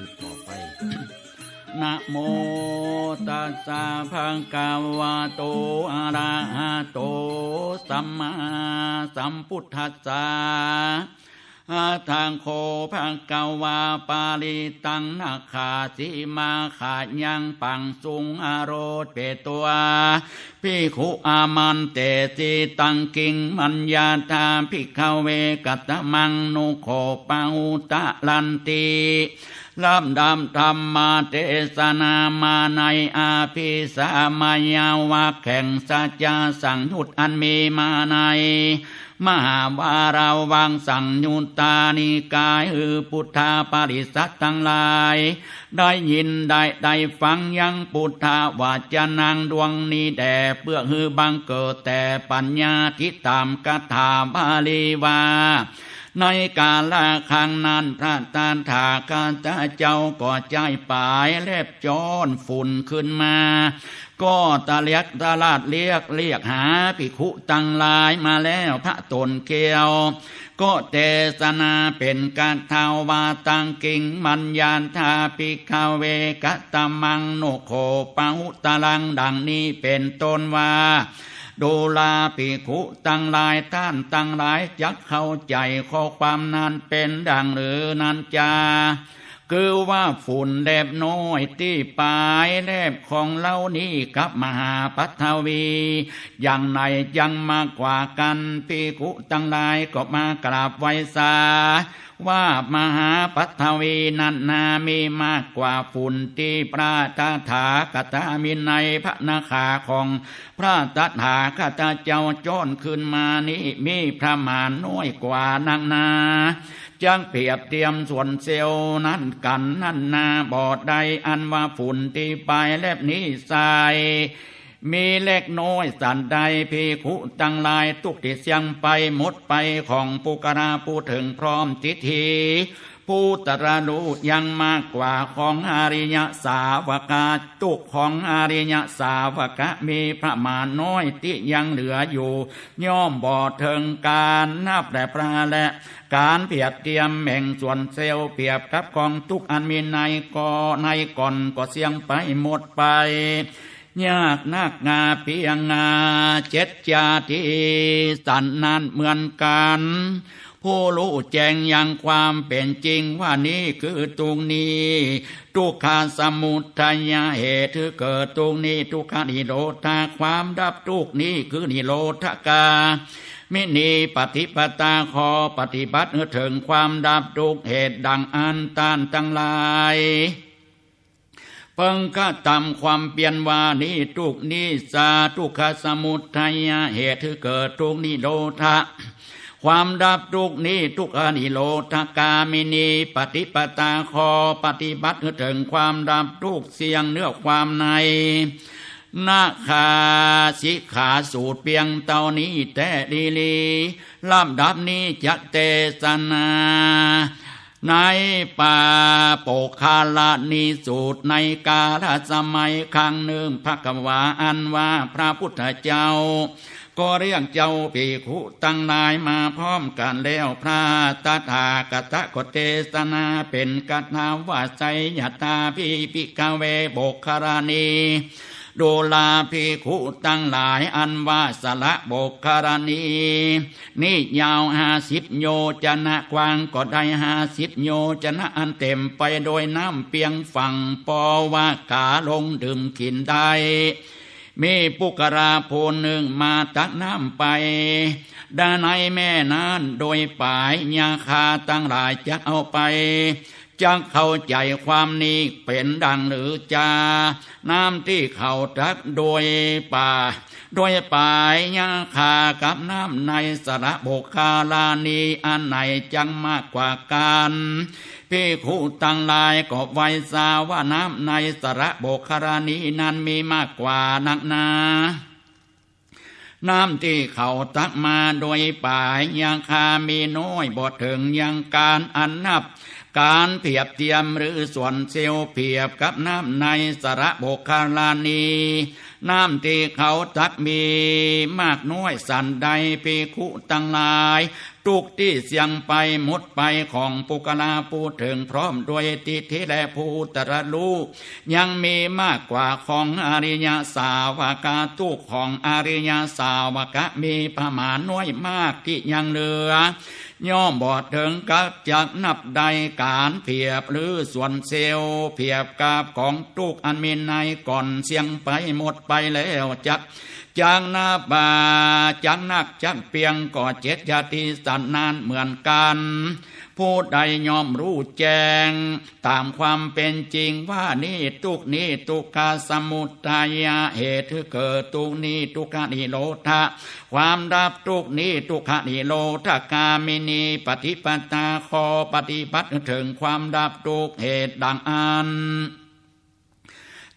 สืบต่อไปนะโมตัสสะภะคะวะโตอะระหะโตสัมมาสัมพุทธัสสะอาทางโคภะคะวาปาลิตังนาคาสิมาขาดยังปังสุงอารถเปตัวพิขุอามันเตสิตังกิงมัญญาธาภิกเวกัตมังนุโคปาอุตะลันติ ลำดำธรรมาเทศนามาในอาภิสามายาวาแข่งสัจจาสังยุตอันมีมาใน มหาวาราวังสังยุตตานิกายฮือพุทธาปริสัตทั้งหลาย ได้ยินได้ได้ฟังยังพุทธาวาจนางดวงนี้แด่เพื่อฮือบังเกิดแต่ปัญญาที่ตามกถาบาลีวา ในกาลครั้งนั้นพระตานถากาตาเจ้าก็ใจปายเล็บจอนฝุ่นขึ้นมา ก็ตะเลียกตะลาดเรียกเรียกหาภิกขุตังลายมาแล้วพระตนเกียวก็เทศนาเป็นการทาวาตังกิงมัญญาธาปิคาเวกะตมังโนโคปะหุตลังดังนี้เป็นต้นว่า ดูลาปิขุตั้งหลายท่านตั้งหลายจักเข้าใจข้อความนั้นเป็นดังหรือนั้นจา คือว่าฝุ่นแลบน้อยที่ปลายแลบของเล่านี้กับมหาปัทวี อย่างไหนยังมากกว่ากันปีกุตั้งหลายก็มากราบไหว้สา ว่ามหาปัทวีนันนามีมากกว่าฝุ่นที่พระตถากตามิในพระนาคาของพระตถาคตเจ้าจ้อนขึ้นมานี้มีพระมานน้อยกว่านางนาจังเปรียบเทียมส่วนเซลล์นั้นกันนั่นนาบอดใดอันว่าฝุ่นที่ปลายแลบนี้ใส มีเล็กน้อยสันใดพีคุตังลายทุกที่เสียงไปหมดไปของปุกราผู้ถึงพร้อมทิทีผู้ตระรู้ยังมากกว่าของอาริยสาวกาตุกของอาริยสาวกะมีพระมาน้อยที่ยังเหลืออยู่ ย่อมบ่เทิงการนับแต่พระและการเปรียบเทียมแห่งส่วนเซลล์เปรียบกับกองทุกอันมีในก่อในก่อนก็เสียงไปหมดไป ยากนักงาเพียงงาเจ็ดจาทีสันนั้นเหมือนกัน ผู้รู้แจ้งยังความเป็นจริงว่านี่คือตรงนี้ทุกขาสมุทัยเหตุเกิดตรงนี้ทุกขานิโรธาความดับทุกนี้คือนิโรธกามินีปฏิปตาขอปฏิบัติเถึงความดับทุกเหตุดังอันตานทั้งหลาย พิ่งก็ตามความเปลี่ยนวานี้ทุกนี้สาทุกขสมุทัยเหตุที่เกิดทุกนิโรธะความดับทุกนี้ทุกขนิโรธกามินี ปฏิปตาคอปฏิบัติถึงความดับทุกเสียงเนื้อความในนาคาสิขาสูตรเพียงเท่านี้แต่ดีลีลำดับนี้จะเตสนา ในป่าโปกคาลานีสูตรในกาลสมัยครั้งหนึ่งพระกวาอันว่าพระพุทธเจ้า ก็เรียกเจ้าปีขุตั้งนายมาพร้อมกันแล้วพระตถากตะกเทศนาเป็นกัตนาว่าไสยตาพิปิกาเวโบกคารานี ดูลาภิกขุตั้งหลายอันว่าสละบกคารณีนี่ยาวห้าสิบโยจนะกว้างก็ได้ห้าสิบโยจนะอันเต็มไปโดยน้ำเปียงฝั่งปอว่ากาลงดื่มกินได้มีปุกราโพนหนึ่งมาตักน้ำไป ด้านในแม่นั้นโดยป่ายยาคาตั้งหลายจะเอาไป จังเข้าใจความนี้เป็นดังหรือจา น้ำที่เขาทักโดยป่า โดยป่ายยาคากับน้ำในสระโบกคาลานีอันไหนจังมากกว่ากันพี่คู่ตั้งลายก็ไว้สาว่าน้ำในสระโบกคารานีนั้นมีมากกว่านักนาน้ำที่เขาตักมาโดยป่ายยังคามีน้อยบ่ถึงยังการอันนับการเพียบเทียมหรือส่วนเซลล์เพียบกับน้ำในสระบกคาลานี น้ำที่เขาจักมีมากน้อยสันใดปีคุตังลาย ทุกที่เสียงไปหมดไปของปุกลาพูถึงพร้อมด้วยติทิและภูตระลูยังมีมากกว่าของอริยสาวกาตุกของอริยสาวกะมีประมาณน้อยมากที่ยังเหลือ ย่อมบอดถึงกับจักนับใดการเพียบหรือส่วนเซลเพียบกับของตุกอันมีในก่อนเสียงไปหมดไปแล้วจัก จางนาบาจังนักจังเปียงก็เจ็ดยาติสันนานเหมือนกัน ผู้ใดยอมรู้แจ้งตามความเป็นจริงว่านี่ตุกนี้ตุกาสมุทายาเหตุเกิดตุกนี้ตุกานิโลทะความดับทุกนี้ทุกขนิโรธากามินีปฏิปตาคอปฏิบัติถึงความดับทุกเหตุดังอัน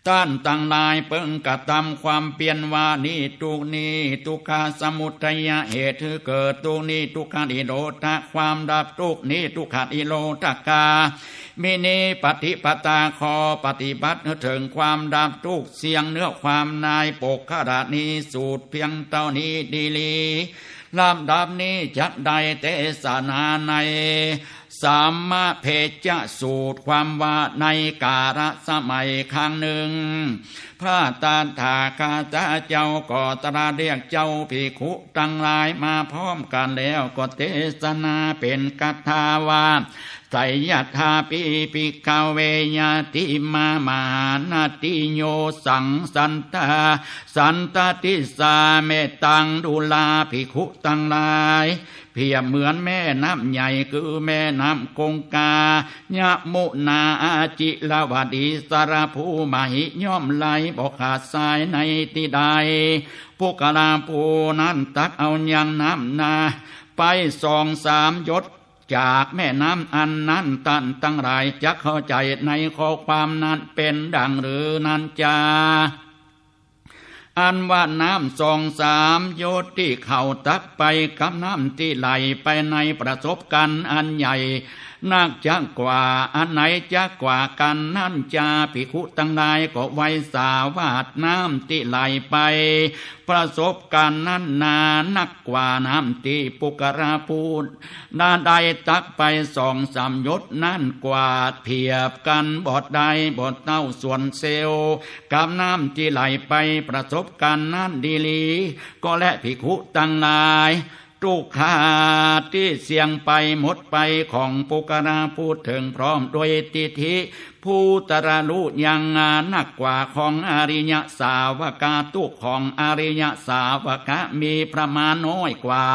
ต้านตั้งลายเปิงกระทำความเปลี่ยนวานี่ทุกนี้ทุกขาสมุทัยเหตุเกิดทุกนี้ทุกขานิโรธความดับทุกนี้ทุกขานิโรธกามินีปฏิปตาคอปฏิบัติถึงความดับทุกเสียงเนื้อความนายปกขรานีสูตรเพียงเท่านี้ดีลีลำดับนี้จัดใดเตสนาใน สามมาเพจสูตรความว่าในการะสมัยครั้งหนึ่ง พระตาถาคาตาเจ้าก็ตราเรียกเจ้าภิกขุตั้งหลายมาพร้อมกันแล้วก็เทศนาเป็นกัทาวาไสยธาปิปิกาเวยาติมามานาติโยสังสันตาสันตติสาเมตังดุลาภิกขุตั้งหลาย เพียบเหมือนแม่น้ำใหญ่คือแม่น้ำกงกายะมุนาอาจิลาวดีสารภูมหิย่อมไหลบอกขาดสายในที่ใดพวกกลาภูนั้นตักเอายังน้ำนา ไปสองสามยศจากแม่น้ำอันนั้นตันตั้งหลายจะเข้าใจในข้อความนั้นเป็นดังหรือนั้นจา อันว่าน้ำสองสามโยตที่เข่าตักไปกับน้ำที่ไหลไปในประสบกันอันใหญ่ นักจะกว่าอันไหนจะกว่ากันนั่นจาภิกขุตั้งหลายก็ไวสาวาดน้ำที่ไหลไป ประสบการณ์นั้นนานักกว่าน้ำที่ปุกราพูดนาใดตักไปสองสามยศนั่นกว่าเพียบกันบอดใดบอดเต้าส่วนเซลกับน้ำที่ไหลไปประสบการณ์นั้นดีลี ก็และภิกขุตั้งหลาย ทุกขาที่เสียงไปหมดไปของปุกราพูดถึงพร้อมโดยติทิผู้ตระลุยังงานนักกว่าของอริยสาวกาตุของอริยสาวกะมีประมาณน้อยกว่า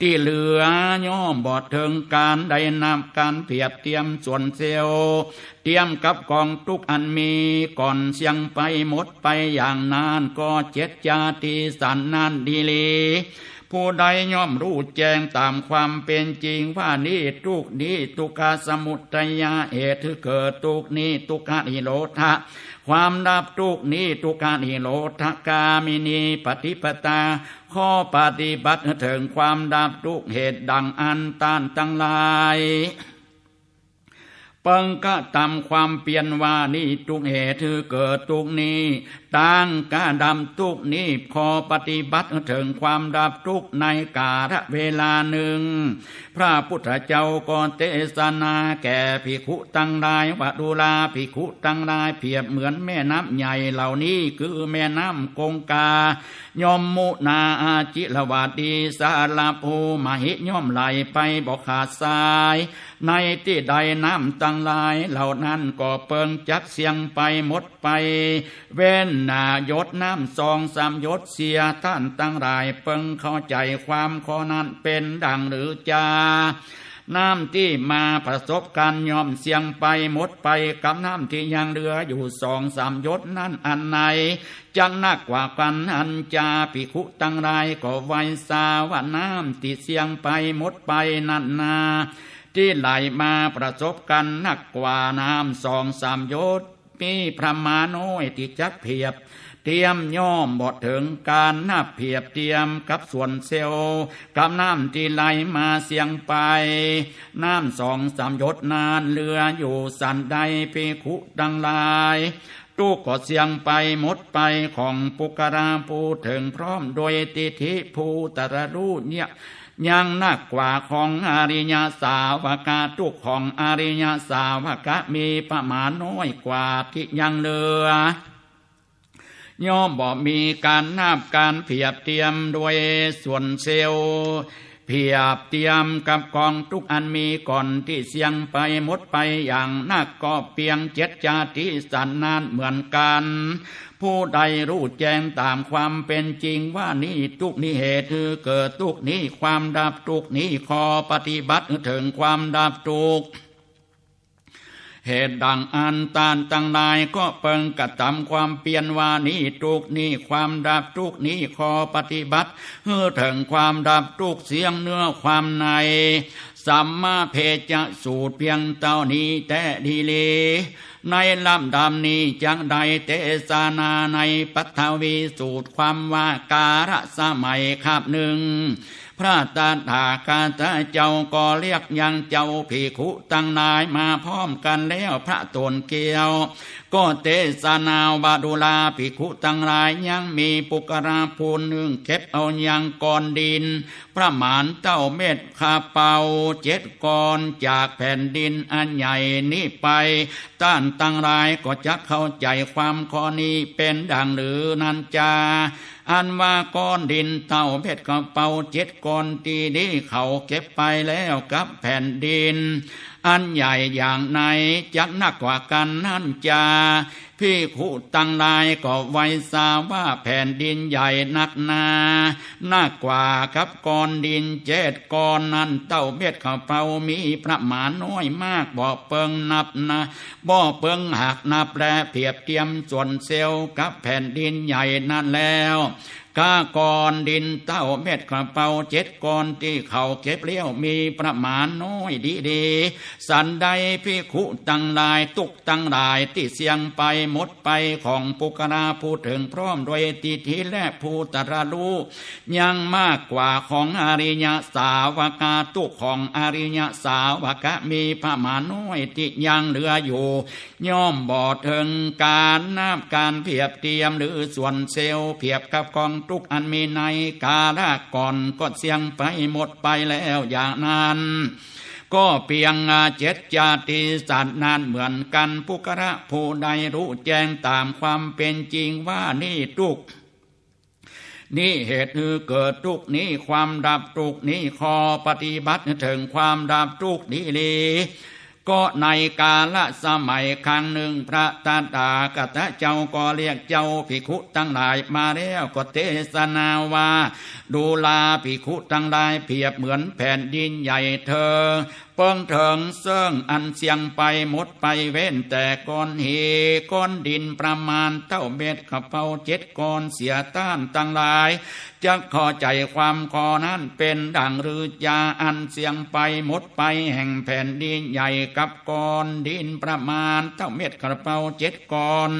ที่เหลือย่อมบอดถึงการได้นำการเพียบเทียมส่วนเซลเตรียมกับกองทุกอันมีก่อนเสียงไปหมดไปอย่างนานก็เจ็ดจาติสันนานดีลี ผู้ใดย่อมรู้แจ้งตามความเป็นจริงว่านี่ทุกนี้ทุกาสมุทัยาเหตุเกิดทุกนี้ทุกานิโรธะความดับทุกนี้ทุกานิโรธกามินีปฏิปตา ข้อปฏิบัติถึงความดับทุกเหตุดังอันตานตั้งหลาย ปังก็ตามความเปลี่ยนว่านี่ทุกเหตุเกิดทุกนี้ตั้งกาดำทุกนี้พอปฏิบัติถึงความดับทุกในกาลเวลาหนึ่ง พระพุทธเจ้าก็เทศนาแก่ภิกขุตั้งลายวัดูลาภิกขุตั้งลายเพียบเหมือนแม่น้ำใหญ่เหล่านี้คือแม่น้ำกงกายอมมุนาอาจิลวาดีสาลาภูมหิย่อมไหลไปบอกขาดสายในที่ใดน้ำตังลายเหล่านั้นก็เปิงจักเสียงไปหมดไป เว้นนายศน้ำสองสามยศเสียท่านตั้งหลายเปิงเข้าใจความข้อนั้นเป็นดังหรือจาน้ำที่มาประสบการยอมเสียงไปหมดไปกับน้ำที่ยังเหลืออยู่สองสามยศนั่นอันไหนจังนักกว่ากันอันจาปิคุตังไรก็ไวสาว่าน้ำที่เสียงไปหมดไปนั่นนา ที่ไหลมาประสบกันนักกว่าน้ำสองสามยศมีพระมาน้อยที่จักเพียบ เตรียมย่อมบทถึงการนับเพียบเทียมกับส่วนเซลกับน้ำที่ไหลมาเสียงไป น้ำสองสามยศนานเรืออยู่สันใดปีคุดังลาย ตู้ก็เสียงไปหมดไปของปุกราภูถึงพร้อมโดยติธิภูตรรูเนี่ยยังนักกว่าของอริยสาวกาทุกของอริยสาวกะมีประมาณน้อยกว่าที่ยังเหลือย่อมบอกมีการนาบการเพียบเทียมด้วยส่วนเซลล์ เพียบเทียมกับกองทุกอันมีก่อนที่เสียงไปหมดไปอย่างนักก็เพียงเจ็ดจาติสันนานเหมือนกัน ผู้ใดรู้แจ้งตามความเป็นจริงว่านี่ทุกนี้เหตุคือเกิดทุกนี้ความดับทุกนี้ขอปฏิบัติถึงความดับทุกข์ เหตุดังอันตานตั้งนายก็เปิงกระทำความเปลี่ยนวานี้ทุกนี้ความดับทุกนี้ขอปฏิบัติเพื่อถึงความดับทุกเสียงเนื้อความในสัมมาเพจะสูตรเพียงเท่านี้แต่ดีเลในลำดำนี้จังใดเตสานาในปัทวีสูตรความว่าการะสมัยคาบหนึ่ง พระตาถากาตาเจ้าก็เรียกยังเจ้าผีคุตั้งนายมาพร้อมกันแล้วพระตนเกียว ก็เตสนาวบาดุลาภิกขุตั้งหลายยังมีปุกราภูนหนึ่งเก็บเอายังกอนดินประมาณเต้าเม็ดคาเป่าเจ็ดกอนจากแผ่นดินอันใหญ่นี้ไปต้านตั้งหลายก็จะเข้าใจความข้อนี้เป็นดังหรือนันจาอันว่าก้อนดินเต่าเพชรกระเป๋าเจ็ดก้อนตีนี้เขาเก็บไปแล้วกับแผ่นดิน อันใหญ่อย่างไหนจักนักกว่ากันนั่นจาพี่ขุตังลายก็ไว้ทราบว่าแผ่นดินใหญ่นักนาหนักกว่ากับก้อนดินเจ็ดก้อนนั้นเต้าเบ็ดข้าวเปามีประมาณน้อยมากบ่เปิงนับนะบ่เปิงหักนับแลเพียบเทียมส่วนเซลล์กับแผ่นดินใหญ่นั่นแล้ว กากอนดินเต้าเม็ดกระเป๋าเจ็ดกอนที่เขาเก็บเลี้ยวมีประมาณน้อยดีดีสันใดพิคุตังลายตุกตังลายที่เสียงไปหมดไปของปุกราพูดถึงพร้อมด้วยติทีและภูตราลูยังมากกว่าของอริยสาวกาตุกของอริยสาวกะมีประมาณน้อยที่ยังเหลืออยู่ ย่อมบอดถึงการนับการเพียบเทียมหรือส่วนเซลเพียบกับกองทุกอันมีในกาลก่อนก็เสียงไปหมดไปแล้วอย่างนั้นก็เพียงเจ็ดจาติสัตว์นานเหมือนกันปุกระผู้ใดรู้แจ้งตามความเป็นจริงว่านี่ทุกนี่เหตุคือเกิดทุกนี้ความดับทุกนี้คอปฏิบัติถึงความดับทุกนี้เลย ก็ในกาละสมัยครั้งหนึ่งพระตาตากตะเจ้าก็เรียกเจ้าภิกขุตั้งหลายมาแล้วก็เทศนาว่าดูลาภิกขุตั้งหลายเพียบเหมือนแผ่นดินใหญ่เธอ เปิงเถิงเสื่องอันเสียงไปหมดไปเว้นแต่ก้อนเฮก้อนดินประมาณเท่าเม็ดกระเป๋าเจ็ดก้อนเสียต้านตั้งหลายจะขอใจความคอนั้นเป็นดังหรือยาอันเสียงไปหมดไปแห่งแผ่นดินใหญ่กับก้อนดินประมาณเท่าเม็ดกระเป๋าเจ็ดก้อน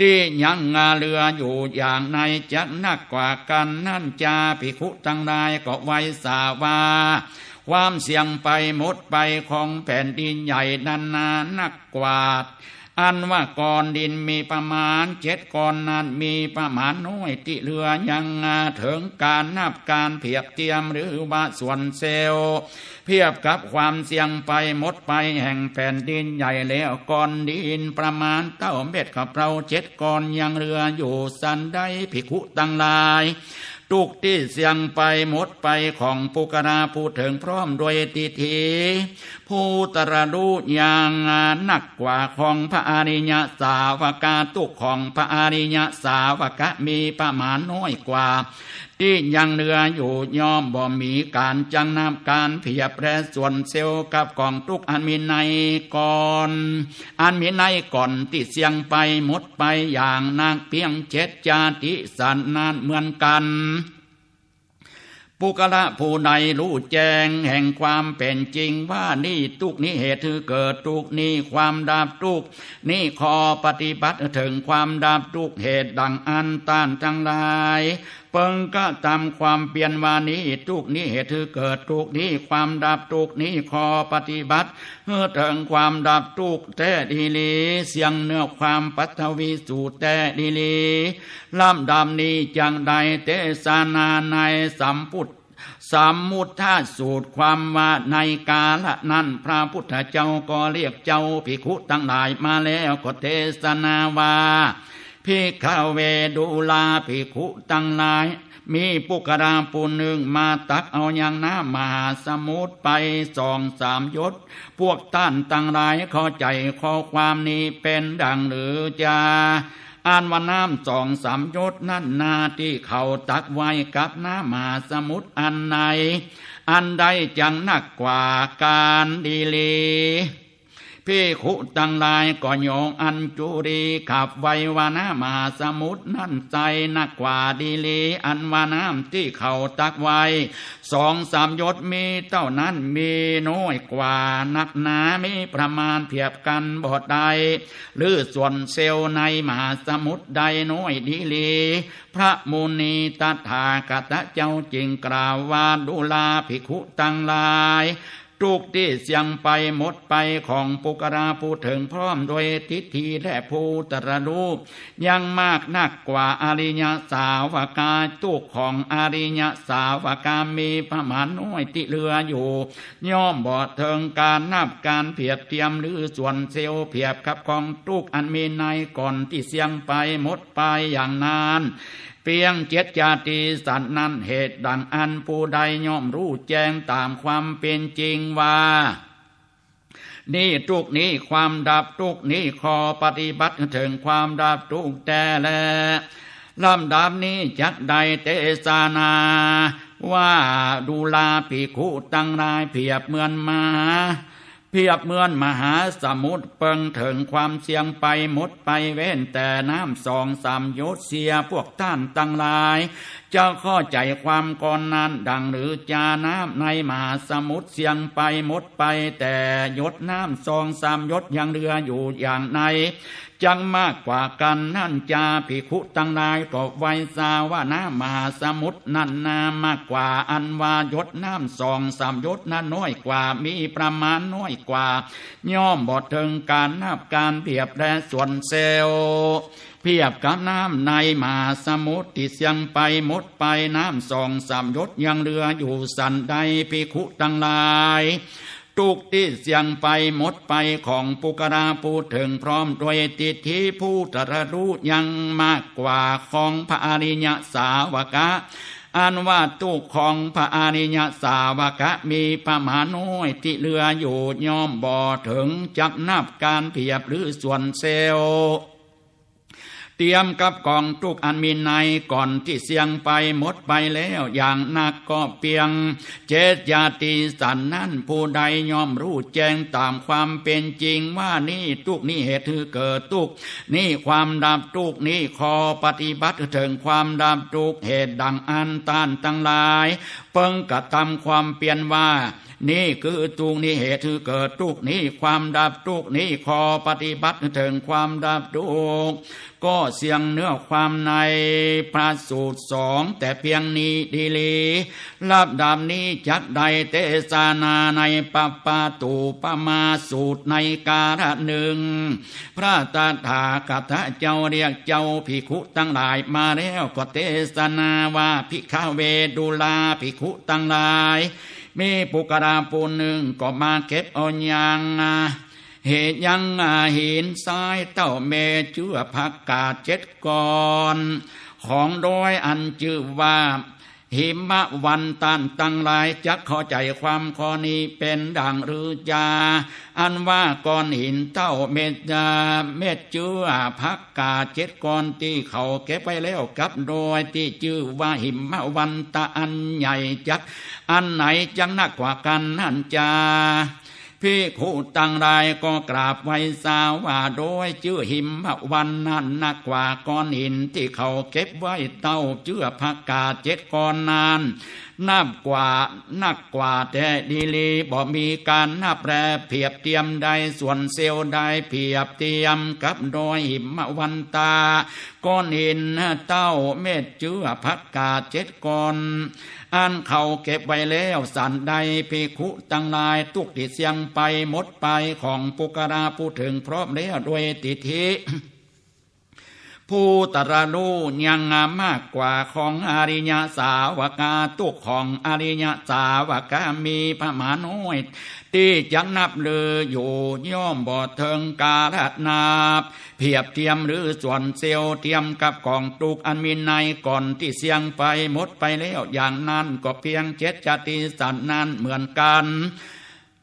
ที่ยังงาเรืออยู่อย่างในจะนักกว่ากันนั่นจาภิกขุตั้งหลายก็ไว้สาวา ความเสี่ยงไปหมดไปของแผ่นดินใหญ่นันนานักกว่าอันว่าก่อนดินมีประมาณเจ็ดก่อนนั้นมีประมาณน้อยที่เรือยังงาถึงการนับการเพียบเทียมหรือว่าส่วนเซลล์เพียบกับความเสี่ยงไปหมดไปแห่งแผ่นดินใหญ่แล้วก่อนดินประมาณเต้าเม็ดกับเราเจ็ดก่อนยังเรืออยู่สันได้ภิกขุตั้งลาย ทุกที่เสียงไปหมดไปของปุกราผู้ถึงพร้อมโดยติทีผู้ตรดูอย่างหนักกว่าของพระอริยสาวกาตุกของพระอริยสาวกะมีประมาณน้อยกว่า ที่ยังเหลืออยู่ยอมบ่มีการจังนำการเพียบแปรส่วนเซลล์กับกองทุกอันมีในก่อน อันมีในก่อนที่เสียงไปหมดไปอย่างนางเพียงเจ็ดจาติสันนานเหมือนกันปุกละผู้ใดรู้แจ้งแห่งความเป็นจริงว่านี่ตุกนี้เหตุคือเกิดตุกนี้ความดับตุกนี่ขอปฏิบัติถึงความดับทุกเหตุดังอันต้านทั้งหลาย เปิงก็ตามความเปลี่ยนวานี้ทุกนี้เหตุคือเกิดทุกนี้ความดับทุกนี้ขอปฏิบัติเพื่อถึงความดับทุกแต่ดีลีเสียงเนื้อความปัทวีสูตรแต่ดีลีลำดำนี้จังใดเตสานาในสัมพุทธสามมุทธาสูตรความว่าในกาละนั้นพระพุทธเจ้าก็เรียกเจ้าภิกขุตั้งหลายมาแล้วก็เทศนาว่า พิกาเวดูลาภิกขุตั้งหลาย มีปุกราปูหนึ่งมาตักเอาอย่างน้ำมหาสมุทรไปสองสามยศ พวกท่านตั้งหลายเข้าใจข้อความนี้เป็นดังหรือจะอ่านว่าน้ำสองสามยศนั่นนาที่เขาตักไว้กับน้ำมาสมุทรอันไหน อันใดจังหนักกว่าการดีลี พี่ขุตั้งลายก็โยงอันจุรีขับไววานามาสมุทรนั่นใจนักกว่าดีลีอันวาน้ำที่เขาตักไว้สองสามยศมีเท่านั้นมีน้อยกว่านักหนามีประมาณเพียบกันบอดใดหรือส่วนเซลในมหาสมุทรใดน้อยดีลีพระมุนีตถาคตเจ้าจริงกล่าวว่าดูลาภิกขุตั้งหลาย ทุกที่เสียงไปหมดไปของปุกราผู้ถึงพร้อมโดยทิฏฐิและภูตรรูป ยังมากนักกว่าอริยสาวกาตุกของอริยสาวกามีประมาณน้อยที่เลืออยู่ ย่อมบอดเทิงการนับการเพียบเทียมหรือส่วนเซลเพียบกับของทุกอันมีในก่อนที่เสียงไปหมดไปอย่างนาน พียงเจ็ดจาติสัตว์นั้นเหตุดังอันผู้ใดย่อมรู้แจ้งตามความเป็นจริงว่านี่ทุกนี้ความดับทุกนี้ขอปฏิบัติถึงความดับทุกแต่แลลำดับนี้จักใดเตสานา ว่าดูลาภิกขุตั้งรายเพียบเหมือนมา เพียบเหมือนมหาสมุทรเปิงถึงความเสียงไปหมดไปเว้นแต่น้ำสองสามยศเสียพวกท่านตั้งหลาย จะข้อใจความก่อนนั้นดังหรือจาน้ำในมหาสมุทรเสียงไปหมดไปแต่ยศน้ำสองสามยศยังเรืออยู่อย่างใน จังมากกว่ากันนั่นจาภิกขุตังหลายก็ไว้ซาว่าน้ำมหาสมุทรนั่นนามากกว่าอันวายศน้ำสองสามยศนั้นน้อยกว่ามีประมาณน้อยกว่า ย่อมบอดถึงการนับการเปรียบและส่วนเซลล์เพียบกับน้ำในมาสมุทรที่เสียงไปหมดไปน้ำสองสามยศยังเรืออยู่สันใดพิคุตังลาย ทุกที่เสียงไปหมดไปของปุกราพูดถึงพร้อมด้วยติทีผู้ตรรู้ยังมากกว่าของพระอริยสาวกะอันว่าตุกของพระอริยสาวกะมีประมาณน้อยที่เรืออยู่ย่อมบ่อถึงจักนับการเพียบหรือส่วนเซลล์ เตรียมกับกองทุกอันมีในก่อนที่เสียงไปหมดไปแล้วอย่างนักก็เพียง เจตญาติสันนั้นผู้ใดยอมรู้แจ้งตามความเป็นจริงว่านี่ทุกนี่เหตุคือเกิดทุกนี่ความดับทุกนี่ขอปฏิบัติถึงความดับทุกเหตุดังอันต้านตั้งหลายเปิงกระทำความเปลี่ยนว่า นี่คือทุกนี้เหตุคือเกิดทุกนี้ความดับทุกนี้ขอปฏิบัติถึงความดับทุกก็เสียงเนื้อความในพระสูตรสองแต่เพียงนี้ดีลีลับดาบนี้จักใดเตสานาในปปาตูปมาสูตรในการหนึ่ง พระตาถาคตเจ้าเรียกเจ้าภิกขุตั้งหลายมาแล้วก็เตสนาว่าภิกขเวดุลาภิกขุตั้งหลาย มีปุกราปูนหนึ่งก็มาเก็บเอายังเหตุยังหินทรายเต้าเมเชื่อพักกาเจ็ดก่อน ของโดยอันจื่อว่า หิมะวันตันตั้งหลายจักเข้าใจความข้อนี้เป็นดังหรือจาอันว่าก้อนหินเต้าเม็ดยาเม็ดเจือพักกาเจ็ดก้อนที่เขาเก็บไปแล้วกับโดยที่ชื่อว่าหิมะวันตาอันใหญ่จัก อันไหนจังนักกว่ากันนั่นจา พี่ผู้ตั้งรายก็กราบไว้สาวว่าโดยชื่อหิมวันนั้นนักกว่าก้อนหินที่เขาเก็บไว้เต้าเชื่อพักกาเจ็ดก้อนนาน นับกว่านักกว่าแต่ดีลีบ่มีการนับแปรเพียบเทียมใดส่วนเซลใดเพียบเทียมกับโดยหิมวันตา ก้อนหินเต้าเม็ดเชื่อพักกาเจ็ดก้อนอันเขาเก็บไว้แล้วสันใดพิคุตังลายตุกติเสียงไปหมดไปของปุกราผู้ถึงพร้อมแล้วด้วยติธิ ผู้ตระลูยังงามมากกว่าของอริยสาวกาตุกของอริยสาวกามีพระมาน้อยที่จะนับเลืออยู่ย่อมบ่เทิงกาลนาบเพียบเทียมหรือส่วนเซลเทียมกับกองตุกอันมีในก่อนที่เสียงไปหมดไปแล้วอย่างนั้นก็เพียงเจ็ดจติสันนั้นเหมือนกัน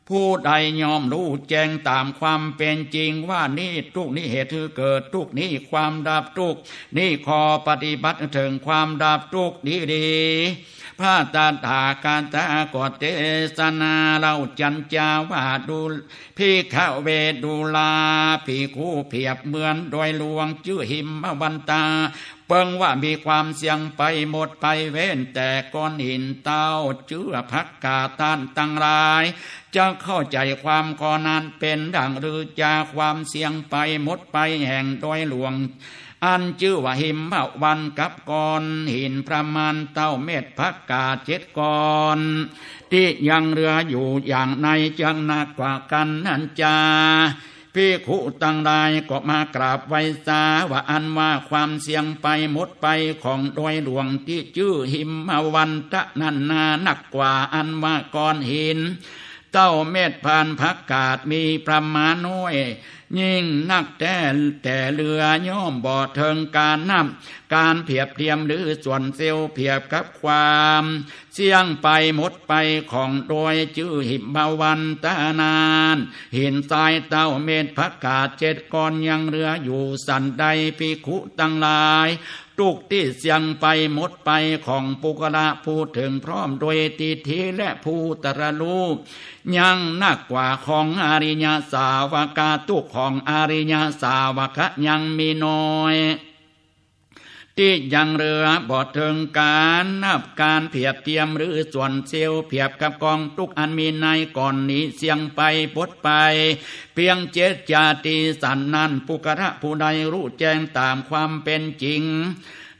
ผู้ใดยอมรู้แจ้งตามความเป็นจริงว่านี่ทุกนี้เหตุคือเกิดทุกนี้ความดับทุกนี่ขอปฏิบัติถึงความดับทุกดีดีพระตาตาการตากอเทศนาเราจันจาว่าดูพี่ข้าเวดูลาพี่คู่เพียบเหมือนโดยหลวงชื่อหิมวันตา เปิงว่ามีความเสียงไปหมดไปเว้นแต่ก้อนหินเต้าเชื่อพักกาตานตั้งราย จะเข้าใจความก่อนนั้นเป็นดังหรือจะความเสียงไปหมดไปแห่งโดยหลวงอันชื่อว่าหิมวันกับก้อนหินประมาณเต้าเม็ดพักกาเจ็ดก้อนที่ยังเรืออยู่อย่างในจังหนักกว่ากันนั่นจา พี่ขุตังรายก็มากราบไว้สาว่าอันว่าความเสียงไปหมดไปของโดยหลวงที่ชื่อหิมมวันตะนันนาหนักกว่าอันว่าก้อนหิน เต้าเม็ดผ่านพักกาดมีประมาณน้อยยิ่งนักแต่แต่เรือย่อมบ่อเทิงการนำการเพียบเทียมหรือส่วนเซลเพียบกับความ เสียงไปหมดไปของโดยชื่อหิบวันตานานหินทรายเต้าเม็ดพักกาดเจ็ดก้อนยังเรืออยู่สันใดพิคุตั้งหลายทุกที่เสียงไปหมดไปของปุกละพูดถึงพร้อมโดยติทีและผู้ตระลูกยังนักกว่าของอริยสาวกาตุกของอริยสาวกะยังมีน้อย ที่ยังเรือบ่เทิงการนับการเพียบเทียมหรือส่วนเซลล์เพียบกับกองทุกอันมีในก่อนนี้เสียงไปปดไป เพียงเจตจาติสันนันปุกระผู้ใดรู้แจ้งตามความเป็นจริง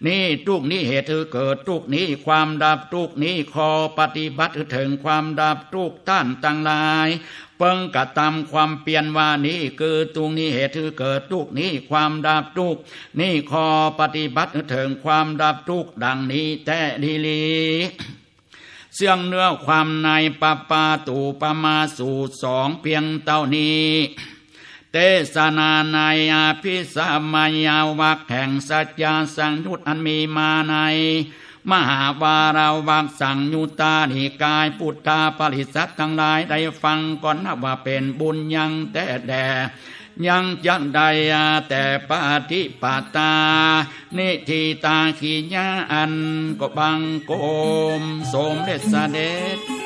นี่ทุกนี้เหตุเกิดทุกนี้ความดับทุกนี้คอปฏิบัติถึงความดับทุกต้านต่างหลาย เปิงกะตามความเปลี่ยนว่านี้คือตรงนี้เหตุคือเกิดทุกนี้ความดับทุกนี่คอปฏิบัติถึงความดับทุกดังนี้แต่ดีลีเสื่องเนื้อความในปะปาตูปมาสูตรสองเพียงเท่านี้เทศนาในอาภิสามายาวักแห่งสัจจาสังยุตอันมีมาใน มหาวาราวักสังยุตานิกายพุทธาปริสัตทั้งหลายได้ฟังก่อนนับว่าเป็นบุญยังแต่แด่ยังจังใดแต่ปาฏิปาตา นิทิตาขีญาอันก็บังโกมสมเด็จเสด็จ